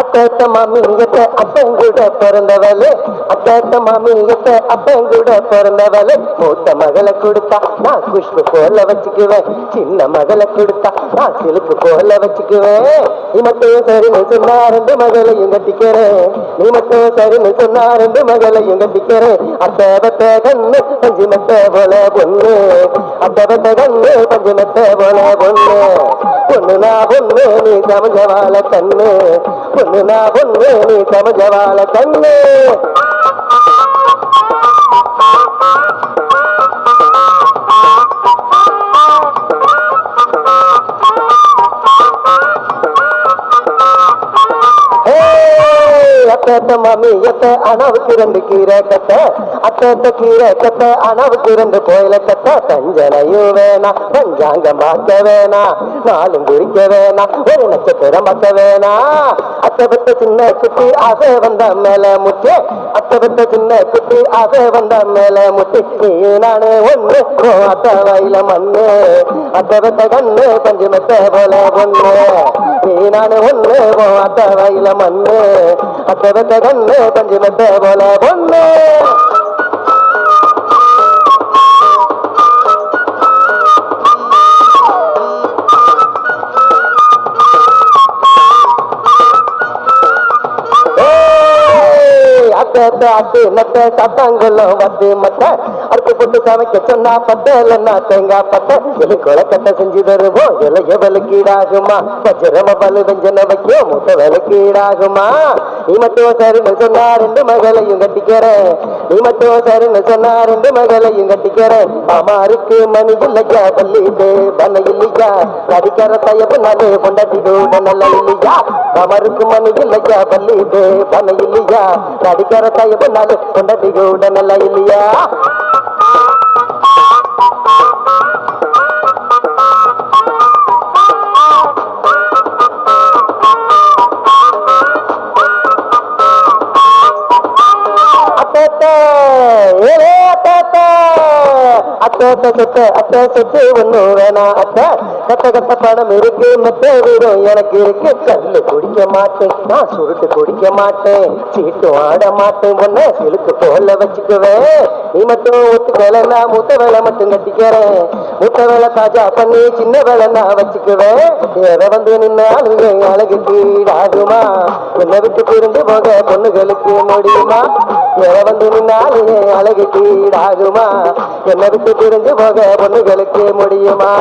அத்தேத்த மாமியத்த அப்பங்கூட பிறந்தவளே அத்தேத்த மாமியத்த அப்பங்கூட பிறந்தவளே. மூத்த மகளை கொடுத்தா நான் குஷ்பு போல வச்சுக்குவேன் சின்ன மகளை கொடுத்தா நான் சிலுப்பு போல வச்சுக்குவேன். நீ மட்டும் சரின்னு சொன்னா ரெண்டு மகளையும் கட்டிக்கிறேன். நீ மட்டும் சரின்னு சொன்னா ரெண்டு மகளையும் கட்டிக்கிறேன். அத்தை கண்ணு பஞ்சு மெத்த போல பொண்ணு. அத்தை கண்ணு பஞ்சு மெத்த போல பொண்ணு. பொண்ணுனா பொண்ணு நீ சமஞ்சவாள கண்ணு பொண்ணுனா பொண்ணு நீ சமஞ்சவாள கண்ணு அத்தேத்த மமியத்தை எத்த அணவுக்கு ரெண்டு கீரை கத்த அத்தேத்த கீரை கத்த அணவுக்கு ரெண்டு கோயில கத்த தஞ்சனையும் வேணா பஞ்சாங்கம் பார்க்க வேணா நாளும் குறிக்க வேணா ஒரு நட்சத்திரம் பார்க்க வேணா. அத்தை சின்ன குட்டி ஆசை வந்த மேல முட்டு அத்தை சின்ன குட்டி ஆசை வந்த மேல முட்டு நானே ஒண்ணு ஓ அத்த வயல மண்ணு. அத்தை கண்ணு பஞ்சு மெத்த போல பொண்ணு. நானே ஒண்ணு ஓ அத்த வயல மண்ணு. அத்தை கண்ணு பஞ்சு மெத்த போல பொண்ணு. ஏய், அத்து நத்த சத்தாங்குளம் வந்து மத்த அறுத்து போட்டு சமைக்க சொன்னா பத்தலன்னா தேங்காய் பத்த எலி கொலக்கட்டை செஞ்சு தருவோம் இலைய விலக்கீடாகுமா வஜ்ரம பலு வெஞ்சன வைக்கும் முட்டை விலக்கீடாகுமா நீ மட்டும் சரின்னு சொன்னா ரெண்டு மகளையும் கட்டிக்கிறேன் நீ மட்டும் சரின்னு சொன்னா ரெண்டு மகளையும் கட்டிக்கிறேன் அமாருக்கு மணி இல்லையா பள்ளிட்டு பண்ண இல்லையா கடிக்கிற தையப்பு நாடு பொண்டாட்டி நல்ல இல்லையா அமருக்கு மணி இல்லையா பள்ளிட்டு பண்ண இல்லையா கடிக்கிற தையப்பு நாடு பொண்டாட்டி கூட நல்ல இல்லையா? அத்தே சொத்து அத்தே சொத்து ஒண்ணு வேணாம் அத்தை. கத்த கத்த பணம் இருக்கு மெத்த வீடும் எனக்கு இருக்கு. கல்லு குடிக்க மாட்டேன் நான் சுருட்டு குடிக்க மாட்டேன். சீட்டு ஆட மாட்டேன் ஒன்ன சிலுக்கு போல வச்சுக்குவேன். நீ மட்டும் ஒத்துக்கலன்னா மூத்த வேலை மட்டும் கட்டிக்கிறேன். மூத்த வேலை தாஜா பண்ணி சின்ன வேலை நான் வச்சுக்குவேன். வேற வந்து நின்னாலும் என் அழகு கீழாகுமா? என்னை விட்டு பிரிந்து போக பொண்ணுகளுக்கு முடியுமா? வேற வந்து நின்னாலும் என் என்னை விட்டு இருந்து போக பொண்ணுகளுக்கு முடியுமா?